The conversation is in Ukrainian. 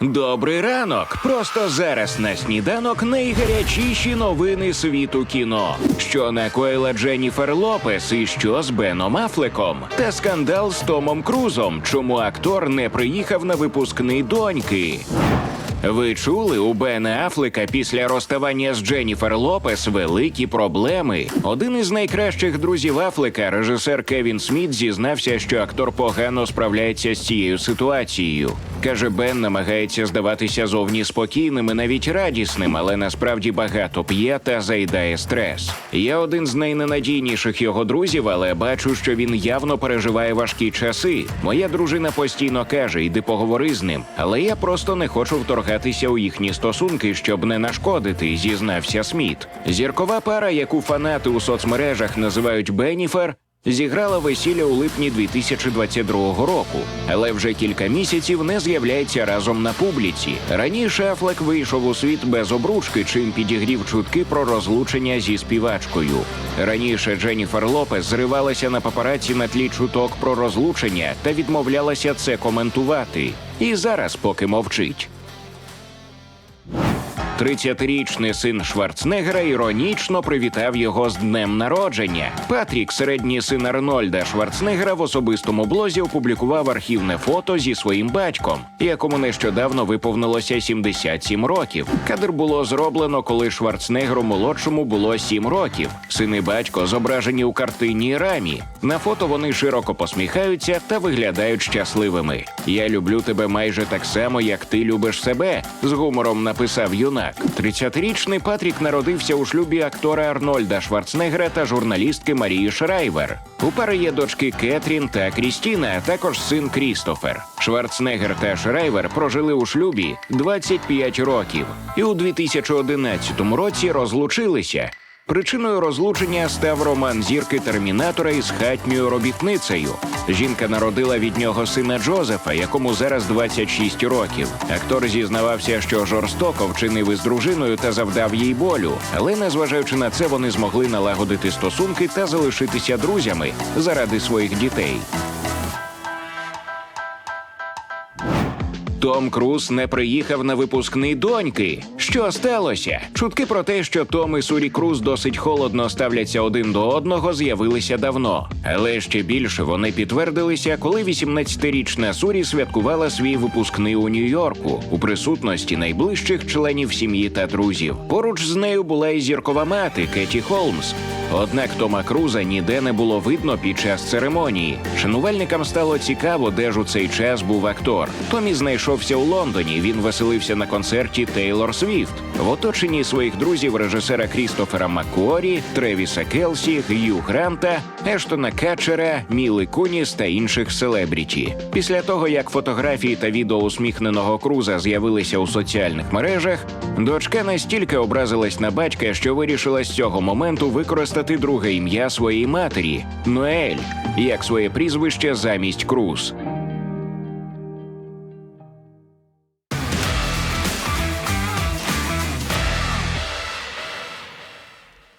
Добрий ранок! Просто зараз на сніданок найгарячіші новини світу кіно. Що накоїла Дженніфер Лопес і що з Беном Афлеком? Та скандал з Томом Крузом. Чому актор не приїхав на випускний доньки? Ви чули у Бена Афлека після розставання з Дженніфер Лопес великі проблеми. Один із найкращих друзів Афлека, режисер Кевін Сміт, зізнався, що актор погано справляється з цією ситуацією. Каже, Бен намагається здаватися зовні спокійним і навіть радісним, але насправді багато п'є та заїдає стрес. Я один з найненадійніших його друзів, але бачу, що він явно переживає важкі часи. Моя дружина постійно каже: йди поговори з ним, але я просто не хочу вторгатися у їхні стосунки, щоб не нашкодити, зізнався Сміт. Зіркова пара, яку фанати у соцмережах називають Беніфер. Зіграла весілля у липні 2022 року, але вже кілька місяців не з'являється разом на публіці. Раніше Афлек вийшов у світ без обручки, чим підігрів чутки про розлучення зі співачкою. Раніше Дженніфер Лопес зривалася на папараці на тлі чуток про розлучення та відмовлялася це коментувати. І зараз поки мовчить. 30-річний син Шварценеггера іронічно привітав його з днем народження. Патрік, середній син Арнольда Шварценеггера, в особистому блозі опублікував архівне фото зі своїм батьком, якому нещодавно виповнилося 77 років. Кадр було зроблено, коли Шварценеггеру молодшому було 7 років. Син і батько зображені у картинній рамі. На фото вони широко посміхаються та виглядають щасливими. Я люблю тебе майже так само, як ти любиш себе. з гумором написав юнак. 30-річний Патрік народився у шлюбі актора Арнольда Шварценеггера та журналістки Марії Шрайвер. У пари є дочки Кетрін та Крістіна, а також син Крістофер. Шварценеггер та Шрайвер прожили у шлюбі 25 років і у 2011 році розлучилися. Причиною розлучення став роман зірки термінатора із хатньою робітницею. Жінка народила від нього сина Джозефа, якому зараз 26 років. Актор зізнавався, що жорстоко вчинив із дружиною та завдав їй болю. Але незважаючи на це, вони змогли налагодити стосунки та залишитися друзями заради своїх дітей. Том Круз не приїхав на випускний доньки. Що сталося? Чутки про те, що Том і Сурі Круз досить холодно ставляться один до одного, з'явилися давно. Але ще більше вони підтвердилися, коли 18-річна Сурі святкувала свій випускний у Нью-Йорку у присутності найближчих членів сім'ї та друзів. Поруч з нею була і зіркова мати Кеті Холмс. Однак Тома Круза ніде не було видно під час церемонії. Шанувальникам стало цікаво, де ж у цей час був актор. Томі знайшовся у Лондоні. Він веселився на концерті Тейлор Свіфт в оточенні своїх друзів режисера Крістофера Маккуорі, Тревіса Келсі, Г'ю Гранта, Ештона Катчера, Міли Куніс та інших селебріті. Після того, як фотографії та відео усміхненого Круза з'явилися у соціальних мережах, дочка настільки образилась на батька, що вирішила з цього моменту використати друге ім'я своєї матері Ноель, як своє прізвище замість Круз.